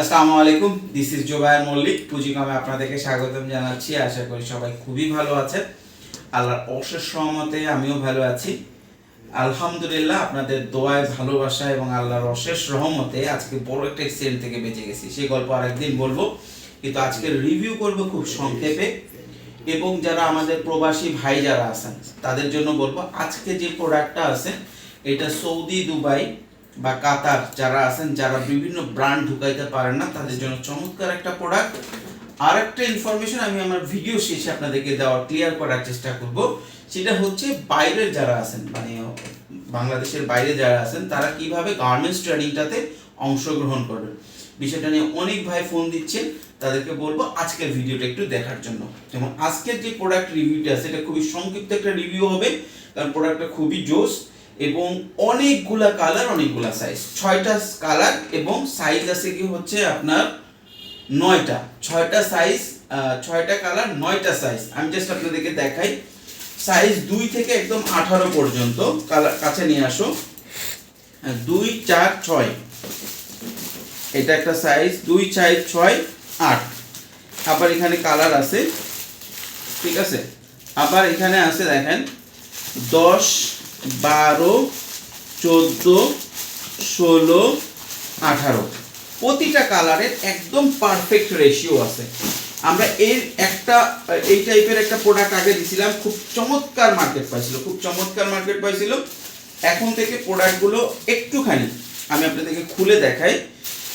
আসসালামু আলাইকুম this is Zobayer Mallick পুঁজিকমে আপনাদেরকে স্বাগতম জানাচ্ছি, আশা করি সবাই খুবই ভালো আছেন। আল্লাহর অশেষ সহমতে আমিও ভালো আছি। আলহামদুলিল্লাহ আপনাদের দোয়ায় ভালোবাসা এবং আল্লাহর অশেষ রহমতে আজকে বড় একটা এক্সিডেন্ট থেকে বেঁচে গেছি। সেই গল্প আরেকদিন বলব, কিন্তু আজকে রিভিউ করব খুব সংক্ষেপে। এবং যারা আমাদের প্রবাসী ভাই যারা আছেন, তাদের জন্য বলব, আজকে যে প্রোডাক্টটা আছে, এটা সৌদি দুবাই বা কাতার যারা আছেন, যারা বিভিন্ন ব্র্যান্ড ঢুকাইতে পারেন না, তাদের জন্য চমৎকার একটা প্রোডাক্ট আর একটা ইনফরমেশন আমি আমার ভিডিও শেষে আপনাদেরকে দেওয়ার ক্লিয়ার করার চেষ্টা করব, সেটা হচ্ছে বাইরের যারা আছেন মানে বাংলাদেশের বাইরে যারা আছেন, তারা কীভাবে গার্মেন্টস ট্রেনিংটাতে অংশগ্রহণ করবেন। বিষয়টা নিয়ে অনেক ভাই ফোন দিচ্ছেন তাদেরকে বলব আজকের ভিডিওটা একটু দেখার জন্য। যেমন আজকের যে প্রোডাক্ট রিভিউটা এটা খুবই সংক্ষিপ্ত একটা রিভিউ হবে, কারণ প্রোডাক্টটা খুবই জোস এবং অনেকগুলা কালার অনেকগুলা সাইজ ছয়টা কালার এবং সাইজ আছে কি হচ্ছে আপনার নয়টা। ছয়টা সাইজ ছয়টা কালার নয়টা সাইজ আমি জাস্ট আপনাদেরকে দেখাই। সাইজ দুই থেকে একদম আঠারো পর্যন্ত কালার কাছে নিয়ে আসো। দুই, চার, ছয়। এটা একটা সাইজ দুই, চার, ছয়, আট। আবার এখানে কালার আছে। ঠিক আছে? আবার এখানে আছে দেখেন, দশ বারো, চোদ্দ, ষোলো, আঠারো। প্রতিটা কালারের একদম পারফেক্ট রেশিও আছে। আমরা এর একটা, এই টাইপের একটা প্রোডাক্ট আগে দিছিলাম, খুব চমৎকার মার্কেট পাইছিল, খুব চমৎকার মার্কেট পাইছিল। এখন থেকে প্রোডাক্টগুলো একটুখানি, আমি আপনাদেরকে খুলে দেখাই।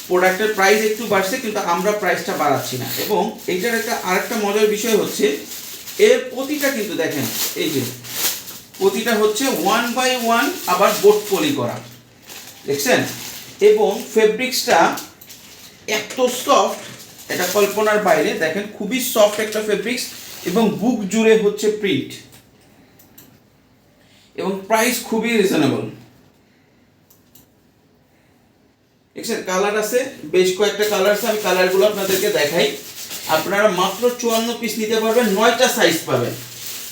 প্রোডাক্টের প্রাইস একটু বাড়ছে, কিন্তু আমরা প্রাইসটা বাড়াচ্ছি না। এবং এইটার একটা আরেকটা মজার বিষয় হচ্ছে, এর প্রতিটা কিন্তু দেখেন, এই যে প্রতিটা হচ্ছে ওয়ান বাই ওয়ান আবার বোট পলি করা। দেখছেন? এবং ফেব্রিক্সটা এত সফট এটা কল্পনার বাইরে, দেখেন খুবই সফট একটা ফেব্রিক্স এবং বুক জুড়ে হচ্ছে প্রিন্ট এবং প্রাইস খুবই রিজনেবল দেখছেন? কালার আছে, বেশ কয়েকটা কালার আছে, আমি কালারগুলো আপনাদেরকে দেখাই। আপনারা মাত্র চুয়ান্ন পিস নিতে পারবেন, নয়টা সাইজ পাবেন।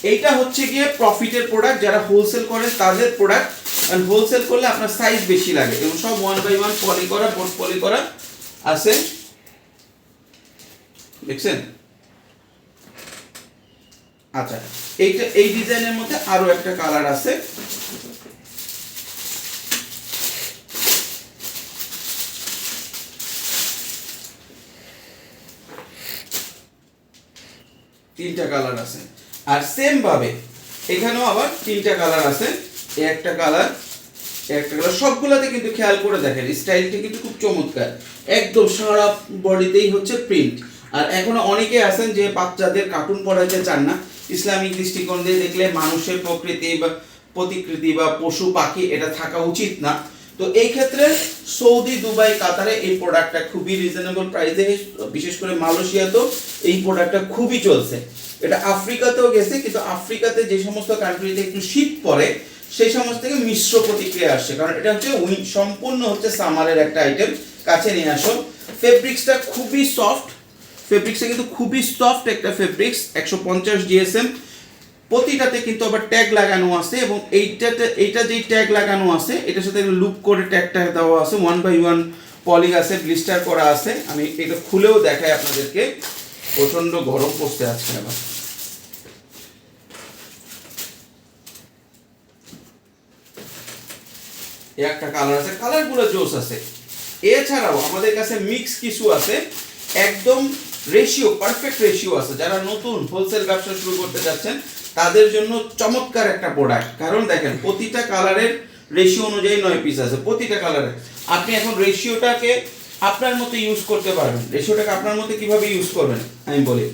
এইটা হচ্ছে গিয়ে প্রফিটের প্রোডাক্ট যারা হোলসেল করেন তাদের প্রোডাক্ট কারণ হোলসেল করলে আপনার সাইজ বেশি লাগে। এবং সব ওয়ান বাই ওয়ান পলি করা বোর্ড পলি করা আছে। দেখছেন? আচ্ছা এইটা, এই ডিজাইনের মধ্যে আরও একটা কালার আছে। তিনটা কালার আছে। আর সেম ভাবে, এখানেও আবার তিনটা কালার আছে একটা কালার একটা কালার সবগুলাতে কিন্তু খেয়াল করে দেখেন স্টাইলটা কিন্তু খুব চমৎকার। একদম সারা বডিতেই হচ্ছে প্রিন্ট আর এখনও অনেকে আছেন যে বাচ্চাদের কার্টুন পড়াইতে চান না, ইসলামিক দৃষ্টিকোণ দিয়ে দেখলে মানুষের প্রকৃতি বা প্রতিকৃতি বা পশু, পাখি, এটা থাকা উচিত না। তো এই ক্ষেত্রে সৌদি, দুবাই, কাতারে এই প্রোডাক্টটা খুবই রিজনেবল প্রাইসে বিশেষ করে মালয়েশিয়াতেও এই প্রোডাক্টটা খুবই চলছে। এটা আফ্রিকাতেও গেছে, কিন্তু আফ্রিকাতে যে সমস্ত কান্ট্রিতে একটু শীত পড়ে, সেই সমস্ত থেকে মিশ্র প্রতিক্রিয়া আসছে। কারণ এটা হচ্ছে সম্পূর্ণ হচ্ছে সামারের একটা আইটেম কাছে নিয়ে আসো। ফেব্রিক্সটা খুবই সফট ফেব্রিক্সটা কিন্তু খুবই সফট একটা ফেব্রিক্স একশো পঞ্চাশ জিএসএম প্রতিটাতে কিন্তু আবার ট্যাগ লাগানো আছে এবং এইটাতে, এইটা যেই ট্যাগ লাগানো আছে, এটার সাথে লুপ করে ট্যাগটা দেওয়া আছে। ওয়ান বাই ওয়ান পলি আছে ব্লিস্টার করা আছে। আমি এটা খুলেও দেখাই আপনাদেরকে। প্রচণ্ড গরম পড়তে আছে আবার। একটা কালার আছে কালারগুলো জোস আছে। এছাড়াও আমাদের কাছে মিক্স কিছু আছে, একদম রেশিও পারফেক্ট রেশিও আছে। যারা নতুন হোলসেল ব্যবসা শুরু করতে যাচ্ছেন, তাদের জন্য চমৎকার একটা প্রোডাক্ট কারণ দেখেন, প্রতিটা কালারের রেশিও অনুযায়ী নয় পিস আছে, প্রতিটা কালারের আপনি এখন রেশিওটাকে আপনার মতো ইউজ করতে পারবেন রেশিওটাকে আপনার মতো কীভাবে ইউজ করবেন? আমি বলি।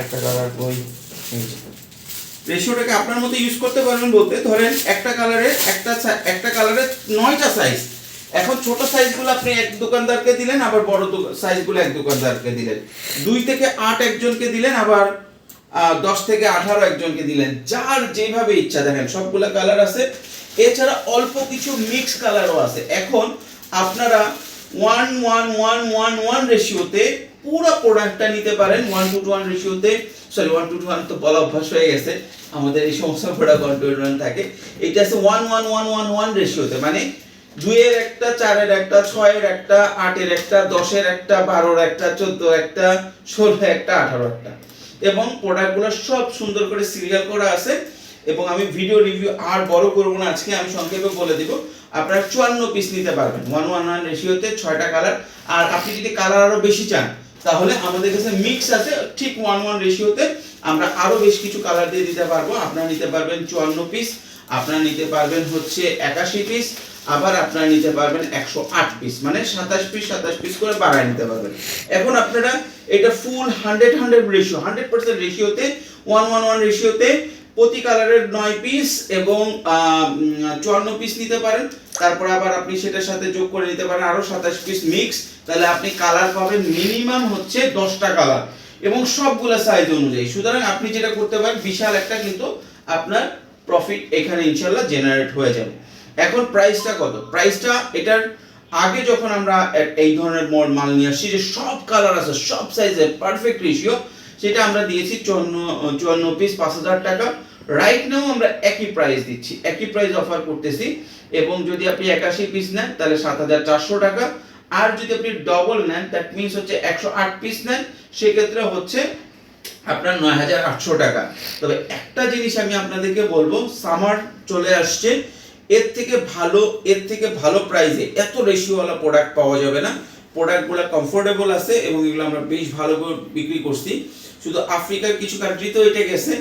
একটা কালার এই রেশিওটাকে আপনার মতো ইউজ করতে পারবেন বলতে, ধরেন একটা কালারের একটা একটা কালারের নয়টা সাইজ এখন ছোট সাইজগুলো আপনি এক দোকানদারকে দিলেন, আবার বড় সাইজগুলো এক দোকানদারকে দিলেন। দুই থেকে আট একজনকে দিলেন, আবার দশ থেকে আঠারো একজনকে দিলেন। যার যেভাবে ইচ্ছা, দেখেন সবগুলা কালার আছে। এছাড়া অল্প কিছু মিক্স কালারও আছে। এখন আপনারা one one one one one রেশিওতে পুরো প্রোডাক্টটা নিতে পারেন one two two one রেশিওতে sorry one two two one তো বলা অভ্যাস হয়ে গেছে। আমাদের এই সমস্ত প্রোডাক্ট ওয়ান টু ওয়ান থাকে। এটা আছে one one one one one রেশিওতে মানে দুইয়ের একটা, চারের একটা, ছয়ের একটা, আটের একটা, দশের একটা, বারোর একটা, চোদ্দ একটা ষোলো একটা, আঠারো একটা। এবং প্রোডাক্টগুলো সব সুন্দর করে সিরিয়াল করা আছে। এবং আমি ভিডিও রিভিউ আর বড় করব না, আজকে আমি সংক্ষেপে বলে দিব। আপনারা চুয়ান্ন পিস নিতে পারবেন ওয়ান ওয়ান ওয়ান রেশিওতে ছয়টা কালার আর আপনি যদি কালার আরও বেশি চান, তাহলে আমাদের কাছে মিক্স আছে, ঠিক ওয়ান ওয়ান রেশিওতে আমরা আরও বেশ কিছু কালার দিয়ে দিতে পারব। আপনারা নিতে পারবেন চুয়ান্ন পিস আপনারা নিতে পারবেন হচ্ছে একাশি পিস আবার আপনারা নিতে পারবেন একশো আট পিস মানে সাতাশ পিস সাতাশ পিস করে বাড়ায় নিতে পারবেন। এখন আপনারা এটা full hundred hundred ratio hundred percent রেশিওতে one one one রেশিওতে প্রতি কালারের নয় পিস এবং চুয়ান্ন পিস নিতে পারেন। তারপর আবার আপনি সেটার সাথে যোগ করে নিতে পারেন, আরও সাতাশ পিস মিক্স তাহলে আপনি কালার পাবেন মিনিমাম হচ্ছে দশটা কালার এবং সবগুলো সাইজ অনুযায়ী। সুতরাং আপনি যেটা করতে পারেন, বিশাল একটা কিন্তু আপনার প্রফিট এখানে ইনশাল্লাহ জেনারেট হয়ে যাবে। এখন প্রাইসটা কত? প্রাইসটা এটার আগে যখন আমরা এই ধরনের মোড মাল নিয়ে আসছি, যে সব কালার আছে, সব সাইজের পারফেক্ট রেশিও সেটা আমরা দিয়েছি চুয়ান্ন চুয়ান্ন পিস পাঁচ হাজার টাকা। রাইট নাও আমরা একই প্রাইস দিচ্ছি, একই প্রাইস অফার করতেছি, এবং যদি আপনি একাশি পিস নেন, তাহলে সাত হাজার চারশো টাকা। আর যদি আপনি ডবল নেন দ্যাট মিনস হচ্ছে একশো আট পিস নেন, সেক্ষেত্রে হচ্ছে আপনার নয় হাজার আটশো টাকা। তবে একটা জিনিস আমি আপনাদেরকে বলব সামার চলে আসছে, এর থেকে ভালো, এর থেকে ভালো প্রাইসে এত রেশিওওয়ালা প্রোডাক্ট পাওয়া যাবে না। প্রোডাক্টগুলো কমফোর্টেবল আছে, এবং এগুলো আমরা বেশ ভালো করে বিক্রি করছি। শুধু আফ্রিকার কিছু কান্ট্রিতেও এটা গেছে।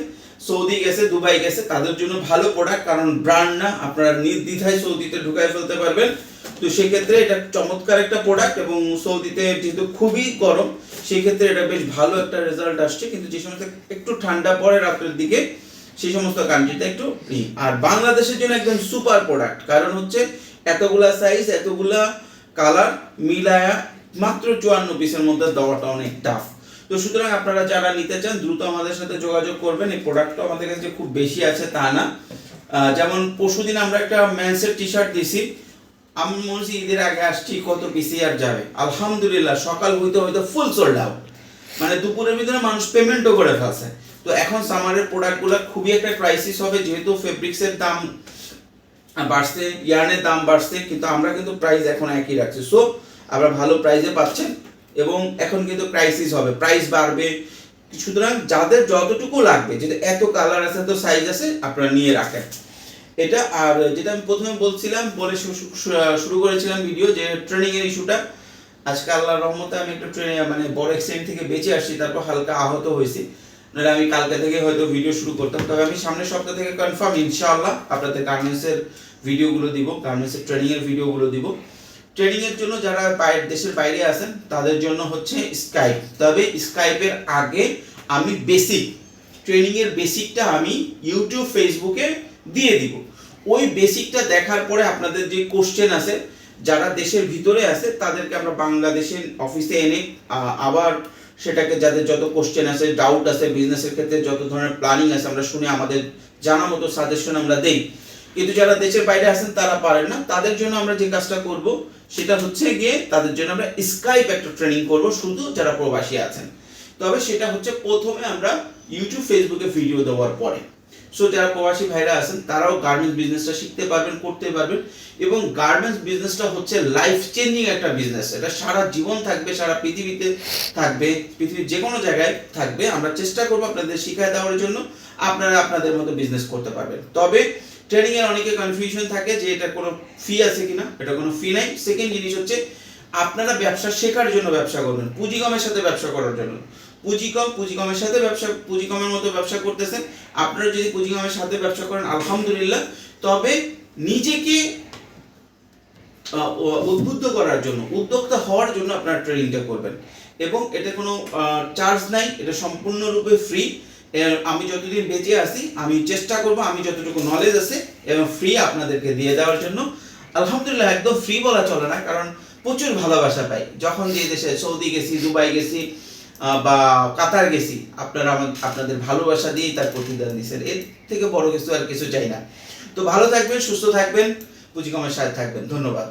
সৌদি গেছে, দুবাই গেছে, তাদের জন্য ভালো প্রোডাক্ট কারণ ব্র্যান্ড না, আপনারা নির্দ্বিধায় সৌদিতে ঢুকায় ফেলতে পারবেন। তো সেক্ষেত্রে এটা চমৎকার একটা প্রোডাক্ট এবং সৌদিতে যেহেতু খুবই গরম সেই ক্ষেত্রে এটা বেশ ভালো একটা রেজাল্ট আসছে। কিন্তু যে সমস্ত একটু ঠান্ডা পড়ে রাত্রের দিকে, সেই সমস্ত কান্ট্রিতে একটু আর বাংলাদেশের জন্য একদম সুপার প্রোডাক্ট কারণ হচ্ছে এতগুলা সাইজ এতগুলা কালার মিলায়া মাত্র চুয়ান্ন পিসের মধ্যে দেওয়াটা অনেক টাফ তো সুতরাং আপনারা যারা নিতে চান, দ্রুত আমাদের সাথে যোগাযোগ করবেন। এই প্রোডাক্টটা আমাদের কাছে খুব বেশি আছে তা না। যেমন পরশুদিন আমরা একটা ম্যান্সের টি শার্ট দিছি। আমি মনে ঈদের আগে আসছি, কত পিসি আর যাবে। আলহামদুলিল্লাহ, সকাল হইতে হইতে ফুল সোল্ড আউট মানে দুপুরের ভিতরে মানুষ পেমেন্টও করে ফেলছে। তো এখন সামারের প্রোডাক্টগুলো খুবই একটা ক্রাইসিস হবে, যেহেতু ফেব্রিক্সের দাম বাড়ছে ইয়ার্নের দাম বাড়ছে, কিন্তু আমরা কিন্তু প্রাইস এখন একই রাখছি। সো আমরা ভালো প্রাইসে পাচ্ছেন। এবং এখন কিন্তু ক্রাইসিস হবে প্রাইস বাড়বে। সুতরাং যাদের যতটুকু লাগবে যেটা এত কালার আছে, এত সাইজ আছে, আপনারা নিয়ে রাখেন। এটা আর যেটা আমি প্রথমে বলছিলাম, বলে শুরু করেছিলাম ভিডিও যে ট্রেনিং এর ইস্যুটা আজকে আল্লাহর রহমতে আমি একটু ট্রেনে মানে বড় অ্যাক্সিডেন্ট থেকে বেঁচে আসছি, তারপর হালকা আহত হয়েছি। নাহলে আমি কালকে থেকে হয়তো ভিডিও শুরু করতাম। তবে আমি সামনের সপ্তাহ থেকে কনফার্ম ইনশাআল্লাহ আপনাদের গার্মেন্টসের ভিডিওগুলো দিব গার্মেন্টসের ট্রেনিং এর ভিডিওগুলো দিব। ট্রেনিং এর জন্য যারা বাইরে, দেশের বাইরে আছেন, তাদের জন্য হচ্ছে স্কাইপ তবে স্কাইপের আগে আমি বেসিক ট্রেনিং এর বেসিকটা আমি ইউটিউব ফেসবুকে দিয়ে দিব। ওই বেসিকটা দেখার পরে আপনাদের যে কোশ্চেন আছে, যারা দেশের ভিতরে আছে, তাদেরকে আমরা বাংলাদেশের অফিসে এনে আবার সেটাকে যাদের যত কোশ্চেন আছে ডাউট আছে বিজনেসের ক্ষেত্রে যত ধরনের প্ল্যানিং আছে, আমরা শুনে আমাদের জানা মতো সাজেশন আমরা দেই। কিন্তু যারা দেশের বাইরে আছেন, তারা পারেন না। তাদের জন্য আমরা যে কাজটা করব সেটা হচ্ছে গিয়ে তাদের জন্য আমরা স্কাইপ একটা ট্রেনিং করব, শুধু যারা প্রবাসী আছেন। তবে সেটা হচ্ছে প্রথমে আমরা ইউটিউব ফেসবুকে ভিডিও দেওয়ার পরে। সো যারা প্রবাসী ভাইরা আছেন, তারাও গার্মেন্টস বিজনেসটা শিখতে পারবেন, করতে পারবেন এবং গার্মেন্টস বিজনেসটা হচ্ছে লাইফ চেঞ্জিং একটা বিজনেস এটা সারা জীবন থাকবে, সারা পৃথিবীতে থাকবে, পৃথিবীর যে কোনো জায়গায় থাকবে। আমরা চেষ্টা করব আপনাদের শিখায় দেওয়ার জন্য। আপনারা আপনাদের মতো বিজনেস করতে পারবেন। তবে ট্রেনিং এর অনেকে কনফিউশন থাকে যে এটা কোনো ফি আছে কিনা, এটা কোনো ফি নাই। সেকেন্ড জিনিস হচ্ছে, আপনারা ব্যবসা শেখার জন্য ব্যবসা করবেন। পুঁজিকমের সাথে ব্যবসা করার জন্য। পুঁজিকম পুঁজিকমের সাথে ব্যবসা পুঁজিকমের মতো ব্যবসা করতেছেন। আপনারা যদি পুঁজিকমের সাথে ব্যবসা করেন, আলহামদুলিল্লাহ। তবে নিজেকে উদ্বুদ্ধ করার জন্য, উদ্যোক্তা হওয়ার জন্য আপনারা ট্রেনিংটা করবেন। এবং এটা কোনো চার্জ নাই, এটা সম্পূর্ণরূপে ফ্রি আমি যতদিন বেঁচে আছি, আমি চেষ্টা করব, আমি যতটুকু নলেজ আছে এবং ফ্রি আপনাদেরকে দিয়ে দেওয়ার জন্য। আলহামদুলিল্লাহ, একদম ফ্রি বলা চলে না, কারণ প্রচুর ভালোবাসা পাই। যখন যে দেশে সৌদি গেছি, দুবাই গেছি বা কাতার গেছি, আপনারা আপনাদের ভালোবাসা দিয়েই তার প্রতিদান দিচ্ছেন। এর থেকে বড় কিছু আর কিছু চাই না। তো ভালো থাকবেন, সুস্থ থাকবেন পুঁজিকমের সাথে থাকবেন। ধন্যবাদ।